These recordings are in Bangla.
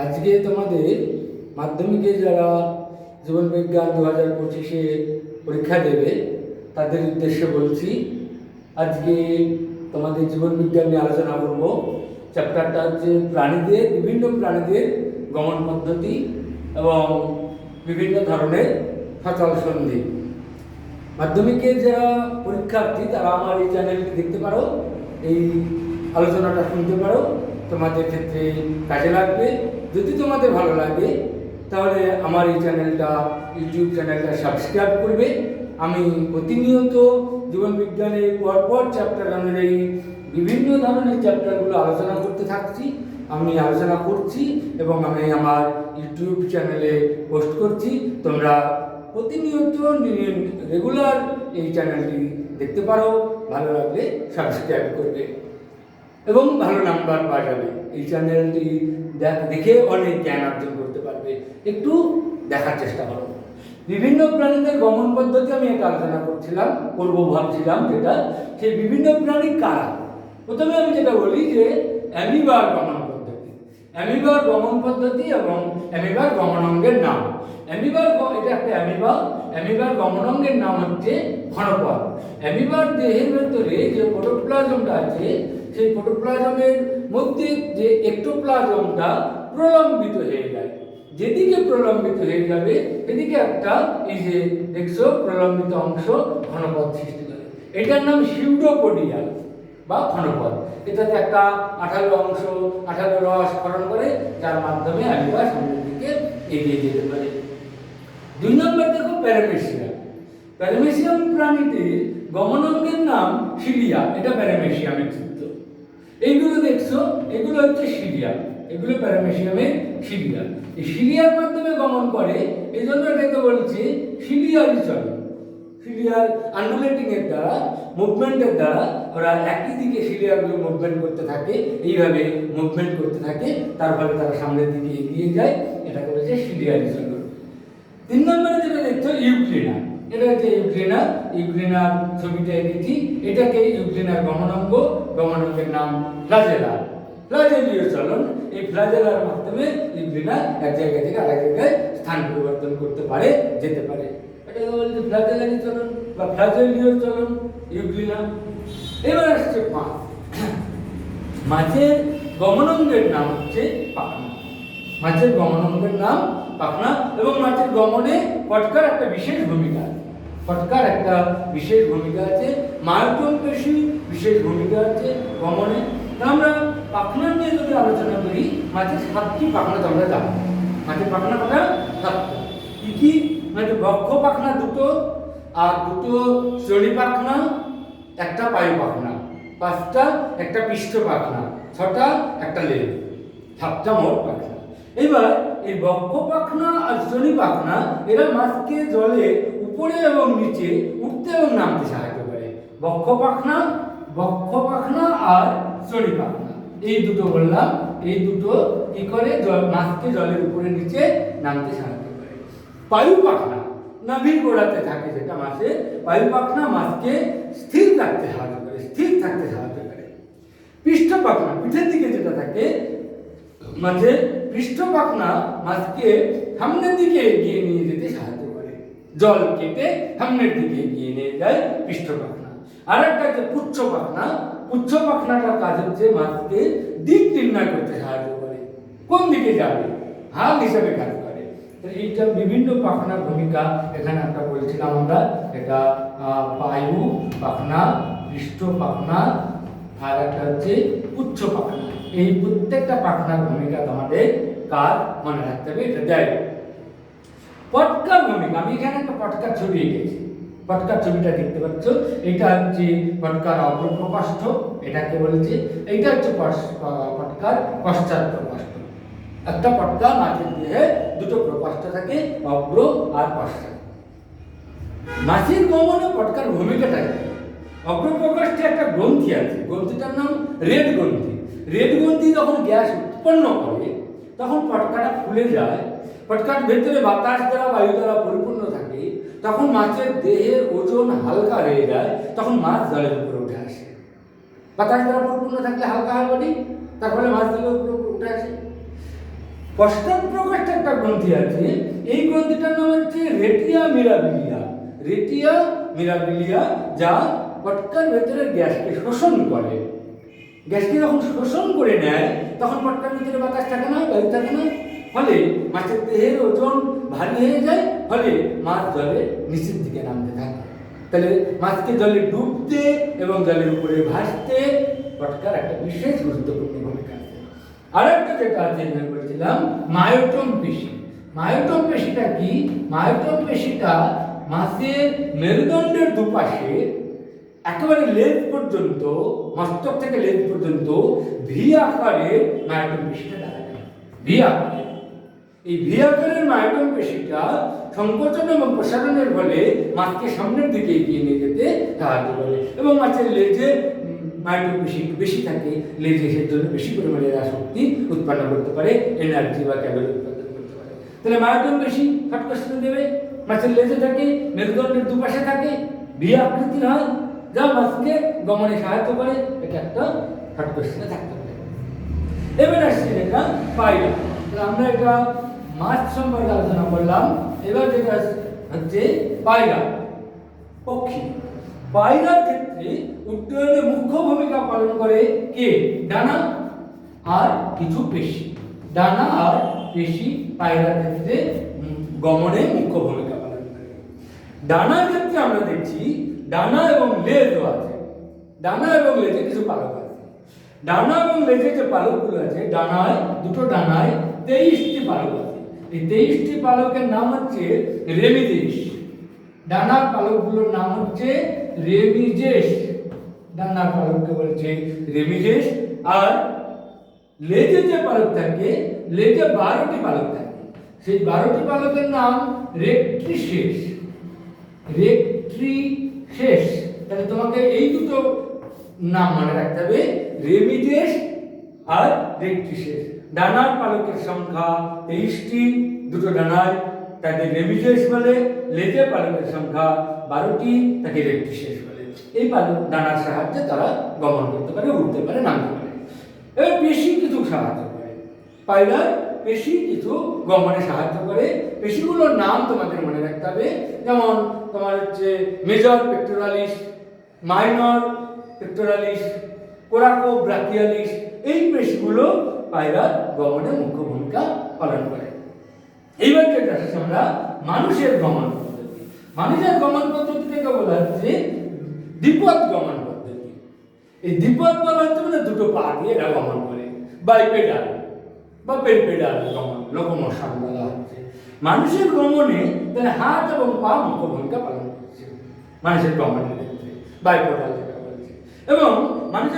আজকে তোমাদের মাধ্যমিকে যারা জীবন বিজ্ঞান দু হাজার পঁচিশে পরীক্ষা দেবে, তাদের উদ্দেশ্যে বলছি, আজকে তোমাদের জীবন বিজ্ঞান নিয়ে আলোচনা করব। চ্যাপ্টারটা হচ্ছে প্রাণীদের, বিভিন্ন প্রাণীদের গমন পদ্ধতি এবং বিভিন্ন ধরনের সচল সন্ধি। মাধ্যমিকের যারা পরীক্ষার্থী, তারা আমার এই চ্যানেলটি দেখতে পারো, এই আলোচনাটা শুনতে পারো। তোমাদের ক্ষেত্রে কাজে লাগবে। যদি তোমাদের ভালো লাগে, তাহলে আমার এই চ্যানেলটা, ইউটিউব চ্যানেলটা সাবস্ক্রাইব করবে। আমি প্রতিনিয়ত জীবন বিজ্ঞানের পরপর চ্যাপ্টার অনুযায়ী বিভিন্ন ধরনের চ্যাপ্টারগুলো আলোচনা করতে থাকছি। আমি আলোচনা করছি এবং আমি আমার ইউটিউব চ্যানেলে পোস্ট করছি। তোমরা প্রতিনিয়ত রেগুলার এই চ্যানেলটি দেখতে পারো। ভালো লাগলে সাবস্ক্রাইব করবে। এবং ভালো নাম্বার পাওয়া যাবে। এই চ্যানেলটি দেখ- অনেক জ্ঞান অর্জন করতে পারবে। একটু দেখার চেষ্টা করো। বিভিন্ন প্রাণীদের গমন পদ্ধতি আমি একটা আলোচনা করছিলাম, করব ভাবছিলাম যেটা সেই বিভিন্ন প্রাণী কারা? প্রথমে আমি যেটা বলি যে অ্যামিবার গমন পদ্ধতি। অ্যামিবার গমন পদ্ধতি এবং অ্যামিবার গমনাঙ্গের নাম। অ্যামিবার এটা একটা অ্যামিবা। অ্যামিবার গমনাঙ্গের নাম হচ্ছে ঘনপথ। অ্যামিবার দেহের ভেতরে যে প্রোটোপ্লাজমটা আছে সেই প্রোটোপ্লাজমের মধ্যে যে একটোপ্লাজমটা প্রলম্বিত হয়ে যায়। যেদিকে প্রলম্বিত হয়ে যাবে, সেদিকে একটা এই যে দেখছ, প্রলম্বিত অংশ ঘনপথ সৃষ্টি করে। এটার নাম সিউডোপোডিয়া বা ঘনপথ। এটাতে একটা আঠালো অংশ, আঠালো রস ক্ষরণ করে, যার মাধ্যমে অ্যামিবা সামনের দিকে এগিয়ে যেতে পারে। দুই নম্বর দেখো প্যারামেশিয়া প্যারামেশিয়াম প্রাণীটির গমনাঙ্গের নাম সিলিয়া এটা প্যারামেশিয়ামের চিত্র এইগুলো দেখছ, এগুলো হচ্ছে সিলিয়া এগুলো প্যারামেশিয়ামের সিলিয়া এই সিরিয়ার মাধ্যমে গমন করে এই জন্য এটাকে বলছে সিলিয়ারি চলন সিলিয়ার আন্ডুলেটিং এর দ্বারা, মুভমেন্টের দ্বারা ওরা একই দিকে সিলিয়ারগুলো মুভমেন্ট করতে থাকে, এইভাবে মুভমেন্ট করতে থাকে, তার ফলে তারা সামনের দিকে এগিয়ে যায়। এটাকে বলছে সিলিয়ারি চলন তিন নম্বরে যেটা দেখছ, ইউক্রেনা। এটা হচ্ছে ইউক্লিনা ইউক্লিনার ছবিটা এঁকেছি এটাকে ইউক্লিনার গমনাঙ্গ। গমনাঙ্গের নাম ফ্লাজেলা ফ্লাজেলীয় চলন, এই ফ্লাজেলার মাধ্যমে ইউক্লিনা এক জায়গা থেকে আরেক জায়গায় স্থান পরিবর্তন করতে পারে, যেতে পারে। এটাকে বলছে ফ্লাজেলারি চলন বা ফ্লাজেলীয় চলন ইউক্লিনা এবার আসছে মাছ মাছের গমনাঙ্গের নাম হচ্ছে পাখনা। মাছের গমনাঙ্গের নাম পাখনা এবং মাছের গমনে পটকার একটা বিশেষ ভূমিকা আছে। পটকার একটা বিশেষ ভূমিকা আছে মার্কন পেশি বিশেষ ভূমিকা গমনে। তা আমরা পাখনা নিয়ে যদি আলোচনা করি, মাঝে সাতটি পাখনা তোমরা জানো। মাঝে পাখনা কটা? সাতটা। কি কি? মানে বক্ষ পাখনা দুটো, আর দুটো শ্রেণি পাখনা, একটা পায়ু পাখনা, পাঁচটা একটা পৃষ্ঠ পাখনা, ছটা একটা লেজ, সাতটা মোট পাখনা। এবার এই বক্ষ পাখনা আর শ্রেণি পাখনা, এরা মাছকে জলে উপরে এবং নিচে উঠতে এবং নামতে সাহায্য করে। বক্ষ পাখনা বক্ষ পাখনা আর শ্রেণি পাখনা এই দুটো বললাম, এই দুটো কি করে? জল, মাছকে জলের উপরে নিচে নামতে সাহায্য করে। বায়ু পাখনা নাভির গোড়াতে থাকে যেটা মাছে। বায়ু পাখনা মাছকে স্থির থাকতে সাহায্য করে, স্থির থাকতে সাহায্য করে। পৃষ্ঠ পাখনা পিঠের দিকে যেটা থাকে মাছের পৃষ্ঠ পাখনা মাছকে সামনের দিকে এগিয়ে নিয়ে যেতে সাহায্য করে। জল কেটে সামনের দিকে এগিয়ে নিয়ে যায় পৃষ্ঠ পাখনা আর একটা হচ্ছে পুচ্ছ পাখনা। পুচ্ছ পাখনাটার কাজ হচ্ছে মাছকে দিক নির্ণয় করতে সাহায্য করে। কোন দিকে যাবে? হাল হিসাবে কাজ করে। এইটা বিভিন্ন পাখনার ভূমিকা এখানে একটা বলছিলাম আমরা। এটা বায়ু পাখনা পৃষ্ঠ পাখনা, আর একটা হচ্ছে উচ্চ পাখনা। এই প্রত্যেকটা পাখনার ভূমিকা তোমাদের কার মনে রাখতে হবে? এটা দেয়। পটকার ভূমিকা, আমি এখানে একটা পটকার ছবি এঁকেছি পটকার ছবিটা দেখতে পাচ্ছ। এটা হচ্ছে পটকার অগ্রপ্রকাষ্ঠ এটাকে বলছে। এইটা হচ্ছে পটকার পশ্চাৎ প্রকাষ্ঠ একটা পটকা মাছের দেহে দুটো প্রকাষ্ঠ থাকে, অগ্র আর পশ্চাৎ মাছের গমনে পটকার ভূমিকাটা কি? অগ্রপ্রকাশে একটা গ্রন্থি আছে। গ্রন্থিটার নাম রেড গ্রন্থি। রেড গ্রন্থি যখন গ্যাস উৎপন্ন করে, তখন পটকাটা ফুলে যায়। পটকার ভেতরে বাতাস দ্বারা বায়ু দ্বারা পরিপূর্ণ তখন মাছের দেহের ওজন হালকা হয়ে যায়, তখন মাছ জলের উপরে উঠে আসে। বাতাস দ্বারা পরিপূর্ণ থাকলে হালকা হয় বডি তার মাছ জলের উপরে উঠে আসে। পশ্চাৎ প্রকাশটা একটা গ্রন্থি আছে, এই গ্রন্থিটার নাম হচ্ছে রেটিয়া মিরাবিলিয়া। রেটিয়া মিরাবিলিয়া যা পটকার ভেতরের গ্যাসকে শোষণ করে। গ্যাসকে যখন শোষণ করে নেয়, তখন পটকার ভিতরে বাতাস থাকে না, বায়ু থাকে না। ফলে মাছের দেহের ওজন ভারী হয়ে ফলে মাছ জলে নিচের দিকে নামতে থাকে। তাহলে মাছকে জলে ডুবতে এবং জলের উপরে ভাসতে পটকার একটা বিশেষ গুরুত্বপূর্ণ ভূমিকা আছে। আর একটা যেটা আমি বলেছিলাম, মায়োটম পেশি। মায়োটম পেশিটা কি? মায়োটম পেশিটা মাছের মেরুদণ্ডের দুপাশে একেবারে লেজ পর্যন্ত, মস্তক থেকে লেজ পর্যন্ত ভি আকারে মায়োটম পেশিটা দেখা যায়। ভি আকারে। এই ভি আকারের মায়োটম পেশিটা সংকোচন এবং প্রসারণের ফলে মাছকে সামনের দিকে এগিয়ে নিয়ে যেতে সাহায্য করে। এবং মাছের লেজে মায়োটম পেশি একটু বেশি থাকে, লেজে সে জন্য বেশি পরিমাণে এরা শক্তি উৎপন্ন করতে পারে এনার্জি বা ক্যালোরি উৎপাদন করতে পারে। তাহলে মায়োটম পেশি ফাটকষ্ট দেবে? মাছের লেজে থাকে, মেরুদণ্ডের দুপাশে থাকে ভি আকৃতির হয়, যা মাছকে গমনে সাহায্য করে, এটা একটা ফাটকষ্টে থাকতে পারে। এবার আসছে এটা তাহলে আমরা এটা মাছ সম্পর্কে আলোচনা করলাম। এবার যেটা হচ্ছে পায়রা পক্ষী। পায়রার ক্ষেত্রে উড্ডয়নে মুখ্য ভূমিকা পালন করে কে? ডানা আর কিছু পেশি। ডানা আর পেশি পায়রার ক্ষেত্রে গমনে মুখ্য ভূমিকা পালন করে। ডানার ক্ষেত্রে আমরা দেখছি ডানা এবং লেজও আছে। ডানা এবং লেজে কিছু পালক আছে। ডানা এবং লেজে যে পালকগুলো আছে, ডানায়, দুটো ডানায় তেইশটি পালক এই তেইশটি পালকের নাম হচ্ছে রেমিদেশ ডানার পালকগুলোর নাম হচ্ছে রেমিজেস ডানার পালককে বলছে রেমিজেস আর লেজে যে পালক থাকে, লেজে বারোটি পালক থাকে, সেই বারোটি পালকের নাম রেক্ট্রিশেষ রেক্ট্রিশেষ তাহলে তোমাকে এই দুটো নাম মনে রাখতে হবে রেমিজেস আর রেক্ট্রিশেষ ডানার পালকের সংখ্যা তেইশটি, দুটো ডানায় তাকে রেমিজেস বলে লেজে পালকের সংখ্যা বারোটি, তাকে রেক্ট্রিশেষ বলে। এই পালক ডানার সাহায্যে তারা গমন করতে পারে উঠতে পারে, নামতে পারে। এবার পেশি কিছু সাহায্য করে। পায়রার পেশি কিছু গমনে সাহায্য করে। পেশিগুলোর নাম তোমাদের মনে রাখতে হবে। যেমন তোমার হচ্ছে major pectoralis, minor pectoralis coracobrachialis, এই পেশিগুলো পায়রার গমনে মুখ্য ভূমিকা পালন করে। এইবার যেটা আসছে আমরা মানুষের গমন পদ্ধতি। মানুষের গমন পদ্ধতি থেকে বলা হচ্ছে দ্বিপদ গমন পদ্ধতি। এই দ্বিপদ বলা হচ্ছে মানে দুটো পা দিয়ে এরা গমন করে। বাইপেডাল বা পেডাল গমন, লোকমোশন বলা হচ্ছে। মানুষের গমনে তাহলে হাত এবং পা মুখ্য ভূমিকা পালন করছে। মানুষের গমনের ক্ষেত্রে। বাইপেডাল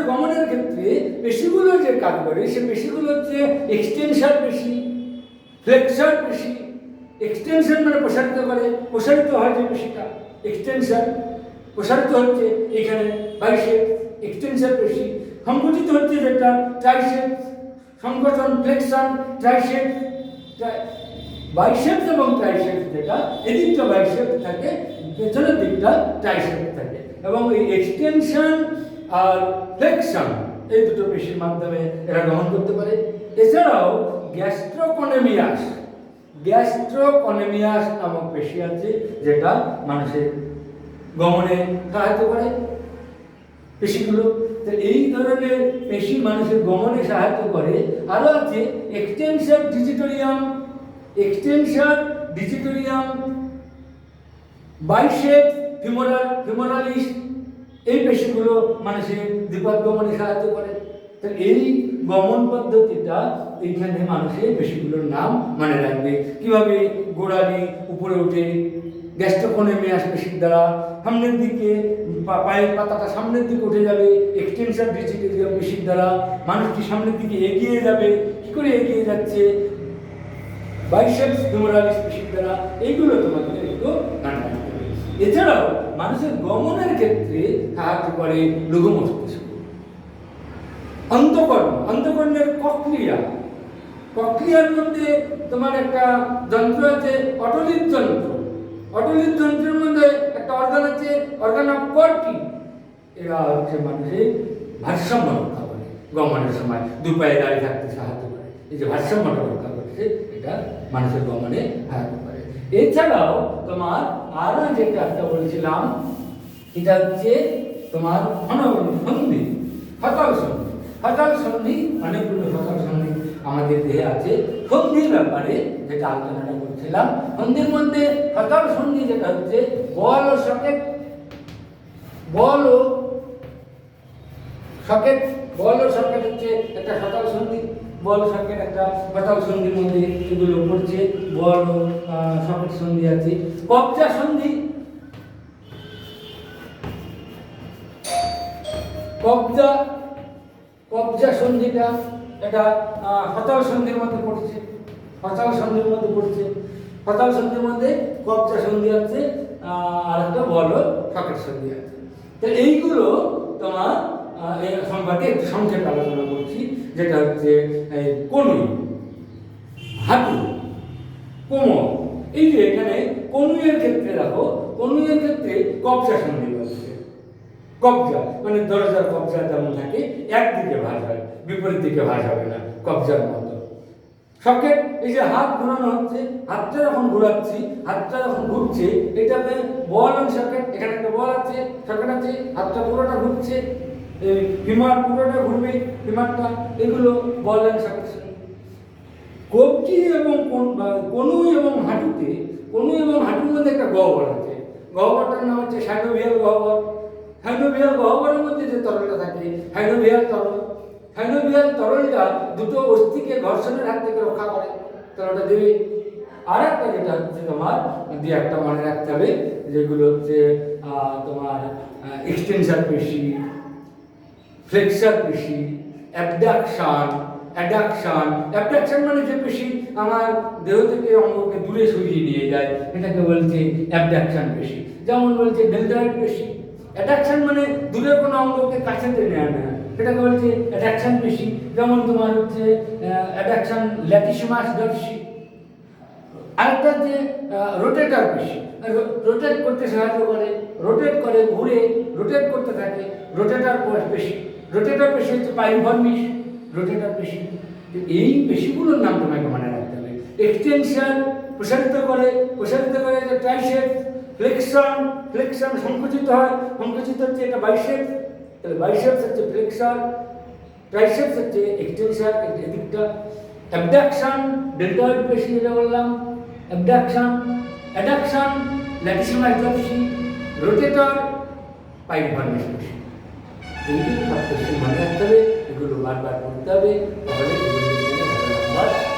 মানুষের গমনের ক্ষেত্রে পেশিগুলো যে কাজ করে, সে পেশিগুলো হচ্ছে এক্সটেনশন পেশি ফ্লেক্সার পেশি এক্সটেনশন মানে প্রসারিত করে, প্রসারিত হয় যে পেশিটা এক্সটেনশন প্রসারিত হচ্ছে এখানে বাইশেপ এক্সটেনশন পেশি, সংকুচিত হচ্ছে যেটা ট্রাইসেপ সংগঠন ফ্লেকশন ট্রাইসেপ বাইসেপ এবং ট্রাইসেপ যেটা, এদিকটা বাইসেপ থাকে, পেছনের দিকটা ট্রাইসেপ থাকে এবং এই এক্সটেনশন আর ফ্লেকশন এই দুটো পেশির মাধ্যমে এরা গ্রহণ করতে পারে। এছাড়াও গ্যাস্ট্রোকনেমিয়াস গ্যাস্ট্রোকনেমিয়াস নামক পেশি আছে যেটা মানুষের গমনে সাহায্য করে। পেশিগুলো, তো এই ধরনের পেশি মানুষের গমনে সাহায্য করে। আরও আছে extension digitorum extension digitorum bicep femoral femoralis এই পেশিগুলো মানুষের বিপদ গমনে সাহায্য করে। তো এই গমন পদ্ধতিটা এইখানে মানুষের পেশিগুলোর নাম মনে রাখবে। কীভাবে গোড়ালি উপরে উঠে গ্যাস্ট্রোকোনেমিয়াস পেশির দ্বারা সামনের দিকে পায়ের পাতাটা সামনের দিকে উঠে যাবে, এক্সটেনশন ডিজিটেরিয়াম পেশির দ্বারা মানুষটি সামনের দিকে এগিয়ে যাবে, কি করে এগিয়ে যাচ্ছে? বাইসেপস ফিমোরালিস পেশির দ্বারা এইগুলো তোমাদের একটু গান এছাড়াও মানুষের গমনের ক্ষেত্রে সাহায্য করে লঘু মস্তিষ্ক অন্তকর্ণ অন্তকর্ণের কক্রিয়া কক্রিয়ার মধ্যে তোমার একটা যন্ত্র আছে, অটলিত যন্ত্র। অটলিত যন্ত্রের মধ্যে একটা অর্গান আছে অর্গান অফ কর্টি এরা হচ্ছে মানুষের ভারসাম্য রক্ষা করে। গমনের সময় দু পায়ে দাঁড়িয়ে থাকতে সাহায্য করে। এই যে ভারসাম্যটা রক্ষা করছে, এটা মানুষের গমনে সাহায্য করে এছাড়াও তোমার আরও যেটা একটা বলেছিলাম, এটা হচ্ছে তোমার সন্ধি ফসল সন্ধি। ফসল সন্ধি, অনেকগুলো ফসল সন্ধি আমাদের দেহে আছে। সন্ধির ব্যাপারে যেটা আলোচনাটা করছিলাম, সন্ধির মধ্যে ফসল সন্ধি যেটা হচ্ছে, বল ও সকেট, বল ও সকেট, বল ও সকেট হচ্ছে একটা সকাল সন্ধি। বল সকেট একটা সকাল সন্ধির মধ্যে এগুলো পড়ছে বল ও সকেট সন্ধি আছে। কবজা সন্ধি। কবজা কবজা সন্ধিটা এটা হতাল সন্ধির মধ্যে পড়ছে, হতাল সন্ধির মধ্যে পড়ছে। হতাল সন্ধির মধ্যে কবজা সন্ধি আছে আর একটা বল সকেট সন্ধি আছে। তো এইগুলো তোমার সম্পর্কে একটু সংক্ষেপে আলোচনা করছি, যেটা হচ্ছে কনুই হাঁটু কোমর। এই যে এখানে কনুইয়ের ক্ষেত্রে রাখো কনুইয়ের ক্ষেত্রে কবজা সন্ধি বলছে কবজা মানে দরজার কবজা যেমন থাকে, একদিকে ভাঁজ হয়, বিপরীত দিকে ভাঁজ হবে না, কবজার মতো। সকেট এই যে হাত ঘোরানো হচ্ছে, হাতটা যখন ঘোরাচ্ছি, হাতটা যখন ঘুরছে, এটাতে বল অন সকেট এখানে একটা বল আছে সকেট আছে, হাতটা পুরোটা ঘুরছে এই হিমার পুরোটা ঘুরবে হিমারটা এগুলো বল অ্যান্ড সকেট কবজি এবং কোন- এবং হাঁটুতে, কনুই এবং হাঁটুর মধ্যে একটা গহ্বর আছে। গহ্বরটার নাম হচ্ছে সাইনোভিয়াল গহ্বর। সাইনোভিয়াল গহ্বরের মধ্যে যে তরলটা থাকে, সাইনোভিয়াল তরল। সাইনোভিয়াল তরলটা দুটো অস্থিকে ঘর্ষণের হাত থেকে রক্ষা করে, তরলটা দেবে। আর একটা যেটা হচ্ছে তোমার, দিয়ে একটা মনে রাখতে হবে, যেগুলো হচ্ছে তোমার এক্সটেনশন পেশি ফ্লেক্সার পেশি অ্যাবডাকশন অ্যাডাকশন অ্যাবডাকশন মানে যে পেশি আমার দেহ থেকে অঙ্গকে দূরে সরিয়ে নিয়ে যায়, এটাকে বলছে অ্যাবডাকশন পেশি যেমন বলছে ডেলটয়েড পেশি অ্যাডাকশন মানে দূরের কোনো অঙ্গকে কাছে টেনে আনা। এটাকে বলছে অ্যাডাকশন পেশি যেমন তোমার হচ্ছে অ্যাডাকশন ল্যাটিসমাস ডরসি আরেকটা যে রোটেটার পেশি রোটেট করতে সাহায্য করে রোটেট করে, ঘুরে রোটেট করতে থাকে রোটেটার পেশি রোটেটার পেশি হচ্ছে পাইভর্মিস রোটেটার পেশি এই পেশিগুলোর নাম তোমাকে মনে রাখতে হবে। এক্সটেনশন প্রসারিত করে প্রসারিত করে যে ট্রাইসেপ ফ্লেকশন ফ্লেকশন সংকুচিত হয়, সংকুচিত হচ্ছে এটা বাইসেপ তাহলে বাইসেপস হচ্ছে ফ্লেকশন ট্রাইসেপস হচ্ছে এক্সটেনশন এদিকটা অ্যাবডাকশন ডেল্টয়েড পেশি যেটা বললাম অ্যাবডাকশন অ্যাডাকশন ল্যাটিসিমাস পেশি রোটেটর পাইভার্মিস পেশি এইগুলো সব পেশি মনে রাখতে হবে এগুলো বারবার করতে হবে তাহলে জীবনে ভালো নাম্বার